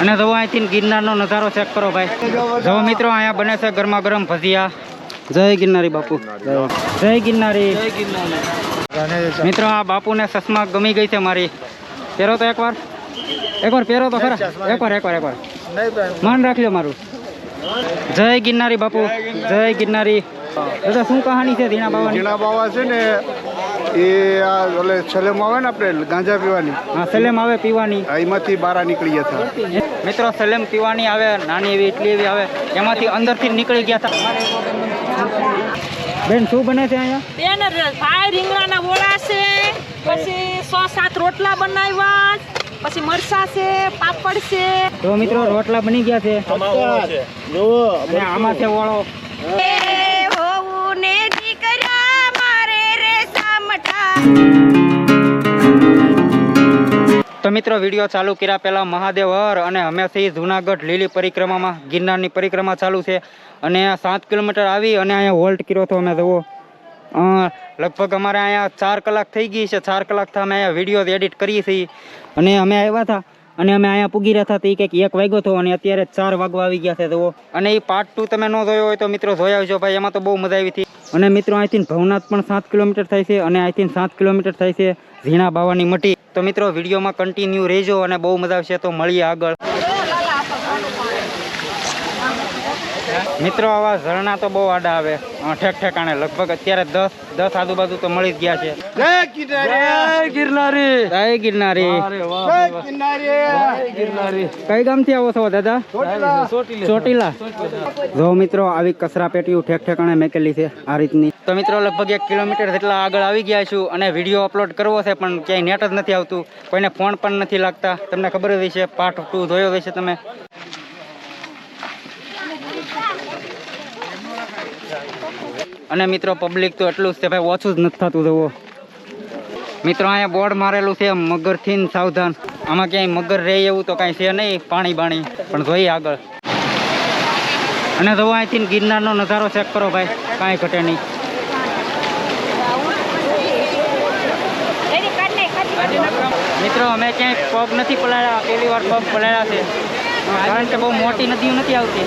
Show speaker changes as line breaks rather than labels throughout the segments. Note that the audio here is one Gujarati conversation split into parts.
અને જો અહીંથી ગિરનારનો નજારો ચેક કરો ભાઈ. જો મિત્રો, અહીંયા બને છે ગરમા ગરમ ભજીયા. જય ગિરનારી બાપુ. જય ગિરનારી. મિત્રો, આ બાપુને ચશ્મા ગમી ગઈ છે મારી. પહેરો તો એકવાર. એકવાર પહેરો તો ખરા. એકવાર એકવાર એકવાર. માન રાખજો મારું. જય ગિરનારી બાપુ. જય ગિરનારી. દાદા, શું કહાની છે ધીણા બાબા
ધીણા બાબા છે ને એ આ ઓલે સલેમ આવે ને આપણે ગાંજા પીવાની.
હા સલેમ આવે પીવાની.
એમાંથી બહાર નીકળી ગયા હતા
મિત્રો સલેમ પીવાની આવે નાની એવી એટલી એવી આવે. એમાંથી અંદરથી નીકળી ગયા હતા. બેન શું બને છે અહીંયા?
બેન ભાઈ રીંગણાના ઓળા છે પછી સો સાત રોટલા બનાવ્યા પછી મરસા છે પાપડ છે.
તો મિત્રો રોટલા બની ગયા છે. અને આમાં છે ઓળો. તો મિત્રો, વીડિયો ચાલુ કર્યા પહેલાં મહાદેવ હર અને અમેથી જૂનાગઢ લીલી પરિક્રમામાં, ગિરનારની પરિક્રમા ચાલુ છે. અને સાત કિલોમીટર આવી અને અહીંયા હોલ્ટ કર્યો હતો. અમે જુઓ. લગભગ અમારે અહીંયા ચાર કલાક થઈ ગઈ છે. ચાર કલાકથી અમે અહીંયા વીડિયો એડિટ કરીએ છીએ. અને અમે આવ્યા હતા. અને અમે અહીંયા પૂગી રહ્યા હતા તે કંઈક એક વાગ્યો હતો અને અત્યારે ચાર વાગવા આવી ગયા છે જુઓ. અને એ પાર્ટ ટુ તમે ન જોયો હોય તો મિત્રો જોઈ આવજો ભાઈ એમાં તો બહુ મજા આવી હતી. અને મિત્રો અહીંથી ભવનાથ પણ સાત કિલોમીટર થાય છે અને અહીંથી સાત કિલોમીટર થાય છે ઝીણા બાવાની મટી. તો મિત્રો વિડીયોમાં કન્ટિન્યુ રહેજો અને બહુ મજા આવશે તો મળીએ આગળ. મિત્રો આવા ઝરણા તો બહુ આડા આવે. ઠેક ઠેકાણે. લગભગ અત્યારે દસ દસ આજુબાજુ તો મળી જ ગયા છે. જય ગિરનારી! કઈ ગામથી આવો છો દાદા? ચોટીલા. જો મિત્રો આવી કચરા પેટીઓ ઠેક ઠેકાણે મેકેલી છે આ રીતની. તો મિત્રો લગભગ એક કિલોમીટર જેટલા આગળ આવી ગયા છું અને વીડિયો અપલોડ કરવો છે પણ ક્યાંય નેટ જ નથી આવતું. કોઈને ફોન પણ નથી લાગતા. તમને ખબર જ છે પાર્ટ ટુ જોયો હશે તમે. અને મિત્રો પબ્લિક તો એટલું જ છે, ભાઈ, ઓછું જ નથી થતું, જુઓ. મિત્રો, અહીંયા બોર્ડ મારેલું છે મગરથી સાવધાન. આમાં ક્યાંય મગર રહે એવું તો કાંઈ છે નહીં, પાણી બાણી. પણ જોઈએ આગળ. અને જો અહીંથી ગિરનારનો નજારો ચેક કરો, ભાઈ, કાંઈ ઘટે નહીં. મિત્રો, અમે ક્યાંય પગ નથી પલાળ્યા, પહેલી વાર પગ પલાળ્યા છે. કારણ કે બહુ મોટી નદીઓ નથી આવતી.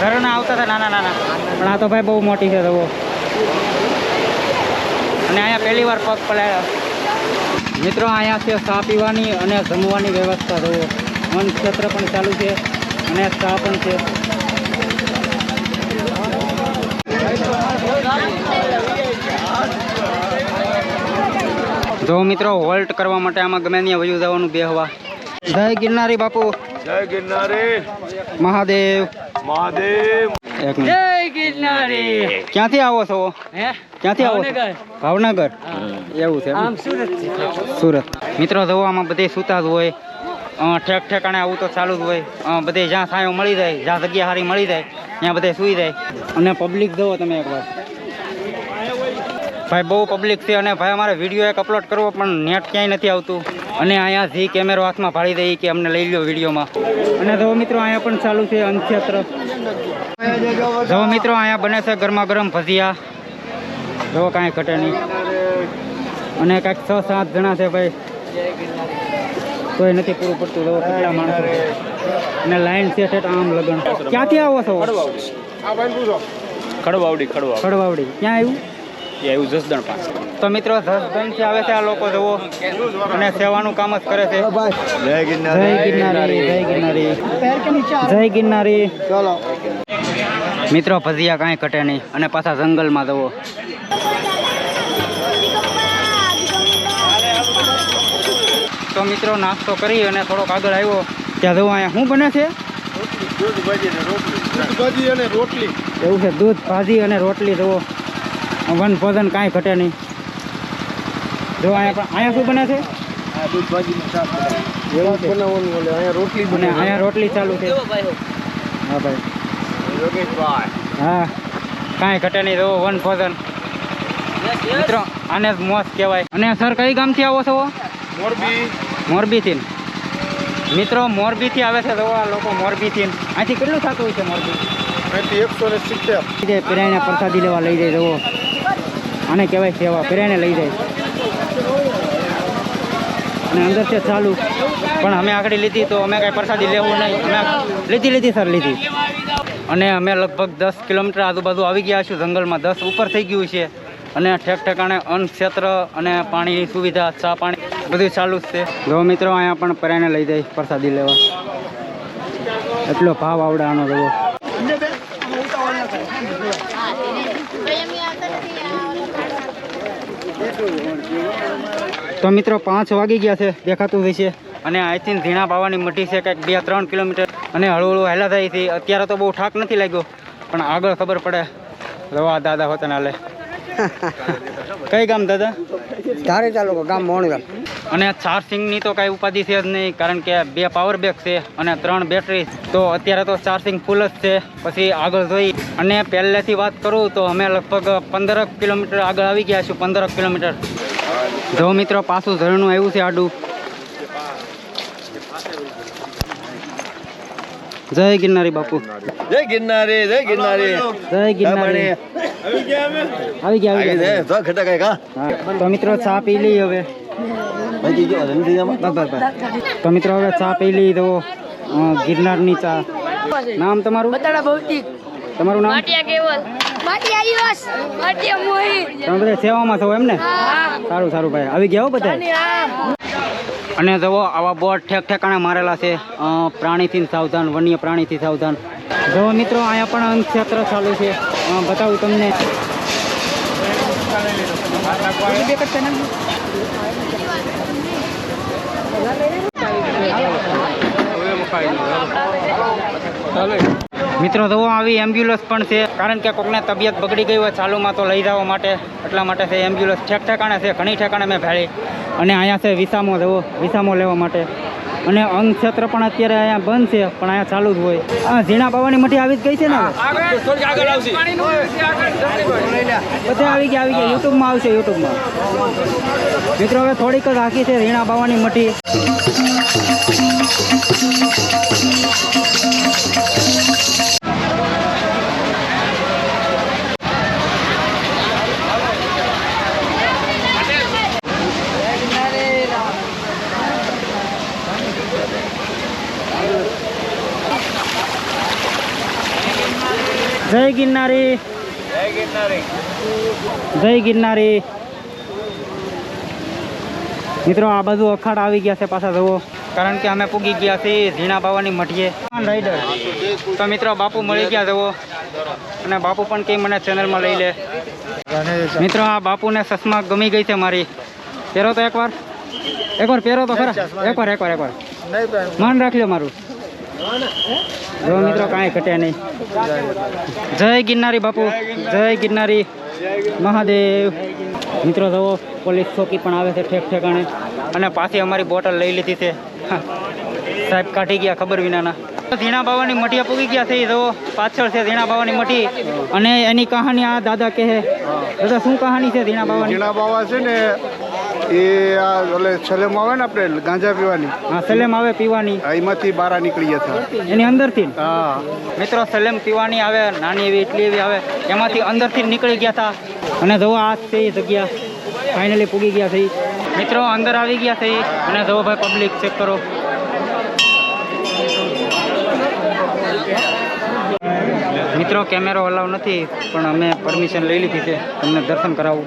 ઘરના આવતા હતા નાના નાના પણ આ તો ભાઈ બહુ મોટી છે, જુઓ. અને અહીંયા પહેલી વાર પગ પલાળ્યા. મિત્રો અહીંયા છે ચા પીવાની અને જમવાની વ્યવસ્થા. જુઓ વન ક્ષેત્ર પણ ચાલુ છે અને ચા પણ છે. જો મિત્રો હોલ્ટ કરવા માટે આમાં ગમે ત્યાં વયું જવાનું બેહવા. જય ગિરનારી બાપુ.
જય ગિરનારી.
મહાદેવ.
મહાદેવ.
એક મિનિટ. જય ગિરનારી. ક્યાંથી આવો છો? ક્યાંથી આવો ભાવનગર. એવું છે? સુરત મિત્રો જુઓ આમાં બધે સૂતા જ હોય. ઠેક ઠેકાણે આવું તો ચાલુ જ હોય. બધે જ્યાં સાયો મળી જાય જ્યાં જગ્યા સારી મળી જાય ત્યાં બધે સૂઈ જાય. અને પબ્લિક જુઓ તમે એકવાર. ભાઈ બહુ પબ્લિક છે અને ભાઈ અમારે વીડિયો એક અપલોડ કરવો પણ નેટ ક્યાંય નથી આવતું. અને અહીંયા જી કેમેરો હાથમાં ભાળી દઈ કે અમને લઈ લો વિડીયોમાં અને જો મિત્રો અહીંયા પણ ચાલુ છે અંત્યત્ર જો મિત્રો અહીંયા બને છે ગરમા ગરમ ભજીયા. જો કાંઈ ઘટે નહીં. અને કાંઈક છ સાત જણા છે ભાઈ. કોઈ નથી પૂરું પડતું જો કેટલા માણસો અને લાઈન છે ઠેઠ આમ લગન. ક્યાંથી આવો છો?
ખડવાવડી ખડવા
ખડવાવડી. ક્યાં આવ્યું?
એ આવ્યું જસદણ પાસે.
તો મિત્રો જસદણથી આવે છે આ લોકો જવો અને સેવાનું કામ જ કરે છે.
જય
જય ગિરનારી. જય ગિરનારી. જય ગિરનારી.
ચલો.
મિત્રો ભજીયા કાંઈ ઘટે નહીં. અને પાછા જંગલમાં જવો. તો મિત્રો નાસ્તો કરી અને થોડોક આગળ આવ્યો. ત્યાં જવું અહીંયા શું બને છે?
દૂધ રોટલી દૂધ ભાજી અને રોટલી
એવું છે દૂધ ભાજી અને રોટલી જુઓ. વન ભોજન કાંઈ ઘટે નહીં. જો અહીંયા પણ અહીંયા શું બને છે?
રોટલી
અને અહીંયા રોટલી ચાલુ છે. હા ભાઈ.
યોગેશભાઈ
હા કાંઈ ઘટે નહીં જુઓ વન ભોજન મિત્રો આને જ મોજ કહેવાય. અને સર કઈ ગામથી આવો છો?
મોરબી.
મોરબીથી. મિત્રો મોરબીથી આવે છે તો આ લોકો મોરબીથી. અહીંથી કેટલું થતું હોય છે મોરબી?
એકસો ને સિત્તેર.
પીરાઈને પ્રસાદી લેવા લઈ જાય જવો આને કહેવાય સેવા પીરાઈને લઈ જાય. અને અંદર છે ચાલુ પણ અમે આગળ લીધી તો અમે કાંઈ પ્રસાદી લેવું નહીં. અમે લીધી લીધી સર લીધી. અને અમે લગભગ દસ કિલોમીટર આજુબાજુ આવી ગયા છું જંગલમાં દસ ઉપર થઈ ગયું છે. અને ઠેક ઠેકાણે અન્ન ક્ષેત્ર અને પાણીની સુવિધા, ચા પાણી બધું ચાલુ જ છે. જો મિત્રો અહીંયા પણ પર્યાને લઈ જાય પ્રસાદી લેવા. એટલો ભાવ આવડે આનો જવો તો મિત્રો પાંચ વાગી ગયા છે. દેખાતું હોય છે. અને આઈ થિંક ઝીણા બાવાની મઢી છે કંઈક બે, ત્રણ કિલોમીટર. અને હળવું હેલા થાય છે અત્યારે તો બહુ ઠાક નથી લાગ્યો પણ આગળ ખબર પડે. રવા દાદા હોતા ના લે કઈ ગામ દાદા?
ધારે તાલુકો ગામ મોણગલ
અને ચાર્જિંગની તો કાંઈ ઉપાધિ છે જ નહીં કારણ કે બે પાવર બેક છે અને ત્રણ બેટરી તો અત્યારે તો ચાર્જિંગ ફૂલ જ છે. પછી આગળ જોઈ અને પહેલેથી વાત કરું તો અમે લગભગ પંદરક કિલોમીટર આગળ આવી ગયા છું પંદરક કિલોમીટર. જો મિત્રો પાછું ઝરણું આવ્યું છે આડું જય ગિરનારી બાપુ.
જય ગિરનારી જય ગિરનારી.
જય ગિરનારી. આવી ગયા આવી ગયા
તો ખટા કઈ કા?
તો મિત્રો ચા પી લઈ હવે. તો મિત્રો હવે ચા પી લઈ તો ગિરનારની ચા. નામ તમારું?
બતાડા ભૌતિક.
તમારું નામ?
માટિયા કેવલ. માટિયા યુવાસ માટિયા મોહી.
તમે બધા સેવામાં છો એમ ને? સારું સારું ભાઈ. આવી ગયા હો બધા? અને જુઓ, આવા બોર્ડ ઠેક ઠેકાણે મારેલા છે. પ્રાણીથી સાવધાન, વન્ય પ્રાણીથી સાવધાન. જુઓ મિત્રો, અહીંયા પણ અંત ક્ષેત્ર ચાલુ છે. બતાવું તમને. મિત્રો, તો આવી એમ્બ્યુલન્સ પણ છે, કારણ કે કોકને તબિયત બગડી ગઈ હોય ચાલુમાં, તો લઈ જવા માટે. એટલા માટે છે એમ્બ્યુલન્સ ઠેક ઠેકાણે છે, ઘણી ઠેકાણે મેં ભેળી. અને અહીંયા છે, વિસામો જવો વિસામો લેવા માટે. અને અંગ ક્ષેત્ર પણ અત્યારે અહીંયા બંધ છે, પણ અહીંયા ચાલુ જ હોય. આ ઝીણા બાવાની મઠી આવી જ ગઈ છે ને બધા આવી ગયા આવી ગયા. યુટ્યુબમાં આવશે, યુટ્યુબમાં. મિત્રો, હવે થોડીક જ રાખી છે ઝીણા બાવાની મઠી. જય ગિરનારી. જય ગિરનારી. મિત્રો આ બધું અખાડ આવી ગયા છે પાછા જવો કારણ કે અમે પૂગી ગયા છીએ ઝીણા બાવાની મઠીએ રાઈડર તો મિત્રો બાપુ મળી ગયા જવો અને બાપુ પણ કંઈ મને ચેનલમાં લઈ લે. મિત્રો આ બાપુને ચશ્મા ગમી ગઈ છે મારી. પહેરો તો એકવાર. એકવાર પહેરો તો ખરા. એકવાર એકવાર એકવાર. માન રાખજો મારું. જો મિત્રો, કાંઈ ઘટે નહીં. જય ગિરનારી બાપુ, જય ગિરનારી મહાદેવ. મિત્રો જવો પોલીસ ચોકી પણ આવે છે ઠેક ઠેકાણે. અને પાછી અમારી બોટલ લઈ લીધી છે. સાહેબ કાઢી ગયા ખબર વિનાના. ઝીણા બાવાની મટીયા પૂગી ગયા છે એ જુઓ. પાછળ છે ઝીણા બાવાની મઠી. અને એની કહાની આ દાદા કહે દાદા, શું કહાની છે ઝીણા બાવાની?
ઝીણા બાવા છે ને એ આ એટલે સલેમ આવે ને આપણે ગાંજા પીવાની.
હા સલેમ આવે પીવાની.
એમાંથી બહાર નીકળી હતા
એની અંદરથી?
હા.
મિત્રો સલેમ પીવાની આવે નાની એવી એટલી એવી આવે. એમાંથી અંદરથી નીકળી ગયા હતા. અને જુઓ આ છે એ જગ્યા. ફાઇનલી પૂગી ગયા છે. મિત્રો અંદર આવી ગયા છે. અને જુઓ ભાઈ પબ્લિક ચેક કરો. મિત્રો કેમેરો અલાવ નથી પણ અમે પરમિશન લઈ લીધી છે. તમને દર્શન કરાવું.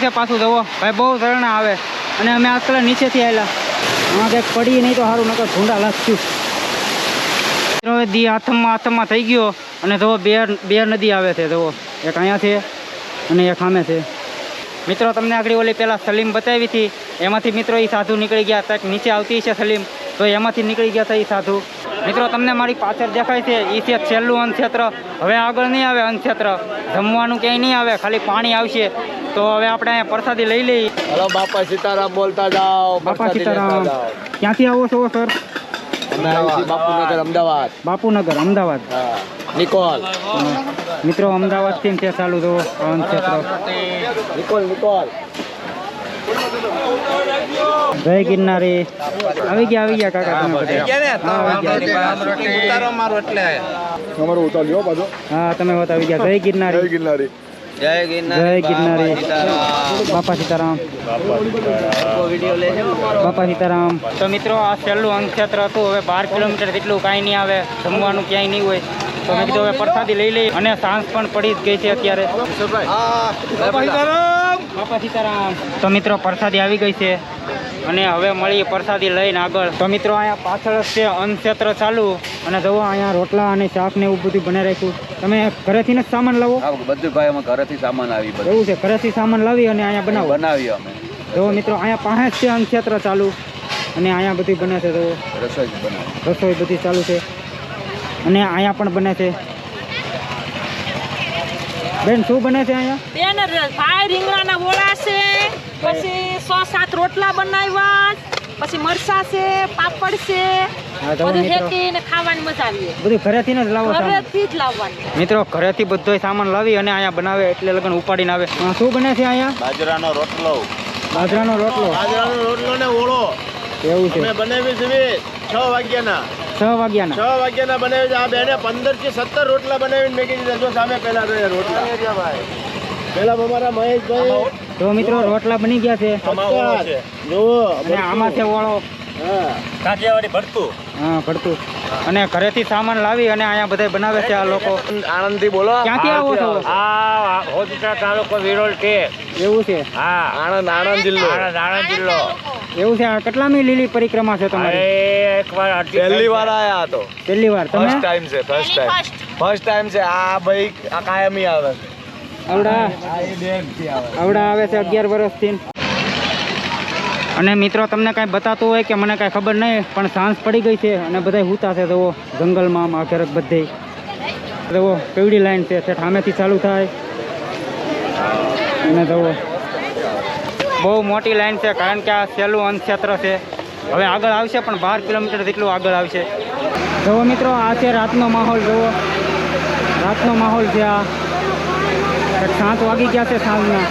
ઝરણું છે પાછું જવો ભાઈ, બહુ ઝરણા આવે. અને અમે આજકાલ નીચેથી આવેલા આમાં કંઈક પડી નહીં તો સારું નકર ભૂંડા લાગશું. દી હાથમાં હાથમાં થઈ ગયો. અને જવો બે બે નદી આવે છે જવો એક અહીંયા છે અને એક સામે છે. મિત્રો, તમને આગળ ઓલી પહેલાં સલીમ બતાવી હતી. એમાંથી મિત્રો એ સાધુ નીકળી ગયા હતા નીચે આવતી છે સલીમ. તો એમાંથી નીકળી ગયા હતા એ સાધુ. મિત્રો, તમને મારી પાછળ દેખાય છે એ છે છેલ્લું અન્નક્ષેત્ર. હવે આગળ નહીં આવે અન્નક્ષેત્ર. જમવાનું ક્યાંય નહીં આવે, ખાલી પાણી આવશે. તો હવે આપણે અહીંયા પ્રસાદી લઈ લઈ
હલો બાપા સીતારામ બોલતા જાઓ
બાપા સીતારામ ક્યાંથી આવો છો સર?
બાપુનગર અમદાવાદ.
બાપુનગર અમદાવાદ.
હા નિકોલ.
મિત્રો અમદાવાદથી છે ચાલુ પવન
નિકોલ નિકોલ.
જય ગિરનારી. આવી ગયા આવી ગયા કાકા તમે બધા. હા, આવી ગયા.
પાછો.
હા તમે હોત આવી ગયા. જય ગિરનારી.
ગિરનારી.
જય ગિરનારી બાપા સીતારામ. બાપા સીતારામ. તો મિત્રો આ છેલ્લું અંગક્ષેત્ર હતું. હવે બાર કિલોમીટર જેટલું કાંઈ નહીં આવે. જમવાનું ક્યાંય નહીં હોય. તો મેં કીધું હવે પ્રસાદી લઈ લઈ અને સાંજ પણ પડી જ ગઈ છે અત્યારે. બાપા સીતારામ. તો મિત્રો પ્રસાદી આવી ગઈ છે. અને હવે મળીએ પ્રસાદી લઈને આગળ. તો મિત્રો અહીંયા પાછળ જ છે અન્નક્ષેત્ર ચાલુ. અને જુઓ અહીંયા રોટલા અને શાક ને એવું બધું બનાવી રાખ્યું. તમે ઘરેથી જ સામાન લાવો?
બધું ભાઈ અમે ઘરેથી સામાન આવી
એવું છે? ઘરેથી સામાન લાવી અને અહીંયા બનાવો?
બનાવી અમે.
જો મિત્રો અહીંયા પાસે જ છે અન્નક્ષેત્ર ચાલુ. અને અહીંયા બધું બને છે તો
રસોઈ બને
રસોઈ બધી ચાલુ છે. અને અહીંયા પણ બને છે. બેન શું બને છે અહીંયા?
બેન ફાય રીંગણાના ઓળા છે પછી સો સાત રોટલા બનાવ્યા. પછી મરસા છે પાપડ છે બધું
મિત્રો.
ખાવાની મજા આવી
બધું ઘરેથી જ લાવો
ઘરેથી જ લાવવાની.
મિત્રો ઘરેથી બધો સામાન લાવી અને અહીંયા બનાવે એટલે લગન ઉપાડીને આવે. શું બને છે અહીંયા?
બાજરાનો રોટલો.
બાજરાનો રોટલો.
બાજરાનો રોટલો ને ઓળો.
એવું છે.
બનાવી છે છ વાગ્યાના.
છ વાગ્યાના.
છ વાગ્યાના બનાવી છે. આ બેને પંદરથી સત્તર રોટલા બનાવીને મેં કીધું જો સામે પહેલા રોટલા. પેલા અમારા મહેશભાઈ
તો મિત્રો રોટલા બની ગયા છે.
જુઓ
અને આમાં છે ઓળો.
ભરતું.
હા ભરતું. અને ઘરેથી સામાન લાવી અને અહીંયા બધા બનાવે છે આ લોકો.
આણંદથી બોલો.
ક્યાંથી આવો છો?
આ હોદરા તાલુકો વિરોલ છે.
એવું છે?
હા.
આણંદ આણંદ જિલ્લો.
આણંદ આણંદ જિલ્લો.
એવું છે? આ કેટલામી લીલી પરિક્રમા છે તમારી?
એકવાર અડધી
પહેલી વાર આયા તો
પહેલી વાર. તમે?
ફર્સ્ટ ટાઈમ છે ફર્સ્ટ ટાઈમ ફર્સ્ટ ટાઈમ છે. આ ભાઈ આ કાયમી આવે છે.
આવડા. આવડા આવે છે અગિયાર વર્ષથી. અને મિત્રો, તમને કાંઈ બતાતું હોય કે મને કાંઈ ખબર નહીં, પણ સાંજ પડી ગઈ છે અને બધા હુતા છે. જુઓ, જંગલમાં આમ આખેરક બધે. જુઓ કેવડી લાઈન છે. તે સામેથી ચાલુ થાય. અને જુઓ. બહુ મોટી લાઈન છે, કારણ કે આ સહેલું અન્નક્ષેત્ર છે. હવે આગળ આવશે, પણ બાર કિલોમીટર જેટલું આગળ આવશે. જુઓ મિત્રો, આ છે રાતનો માહોલ. જુઓ. રાતનો માહોલ છે આ. સાત વાગી ગયા છે સાંજના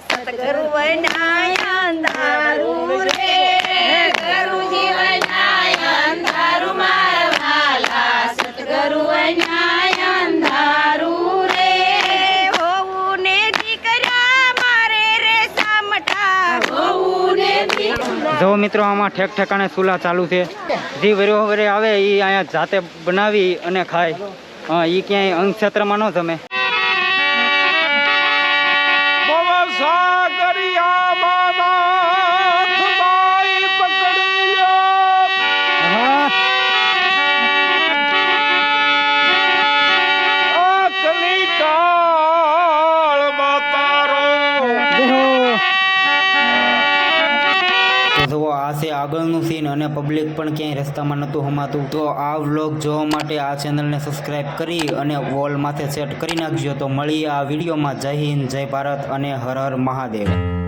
સતગરુ વનાયન
જો મિત્રો, આમાં ઠેક ઠેકાણે ચૂલા ચાલુ છે. જે વરે વરે આવે એ અહીંયા જાતે બનાવી અને ખાય. એ ક્યાંય અંગ ક્ષેત્રમાં ન જમે. આગળનું સીન અને પબ્લિક પણ ક્યાંય રસ્તામાં નહોતું હમાતું, તો આ વ્લોગ જોવા માટે આ ચેનલને સબસ્ક્રાઇબ કરી અને વોલ માથે સેટ કરી નાખજો. તો મળીએ આ વિડીયોમાં જય હિન્દ, જય ભારત અને હર હર મહાદેવ.